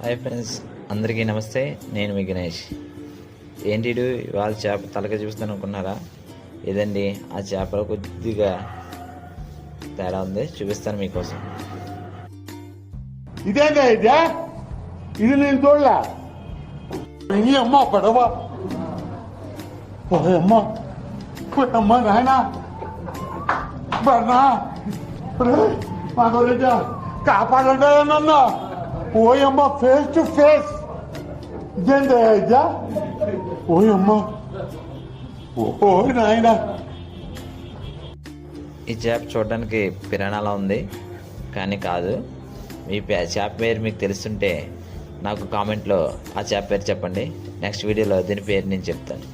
Hi friends అందరికీ నమస్తే నేను మీ గణేష్. ఏంటి ఇవాళ చేప తలక చూస్తాను అనుకున్నారా? ఇదండి ఆ చేపలో కొద్దిగా తేడా ఉంది చూపిస్తాను మీకోసం. ఇదేందా ఇదే? ఇది నేను చూడలే. అమ్మ పడవ అమ్మ అమ్మ బర్నా మా గురించి కాపాడండి నన్ను ఓయమ్మ ఫేస్ టు ఫేస్ ఇదేందా ఇదే? ఓయమ్మ. ఓ నాయన. ఈ చేప చూడడానికి పిరాణాలా ఉంది? కానీ కాదు. మీ చేప పేరు మీకు తెలుస్తుంటే నాకు కామెంట్లో ఆ చేప పేరు చెప్పండి. నెక్స్ట్ వీడియోలో దీని పేరు నేను చెప్తాను.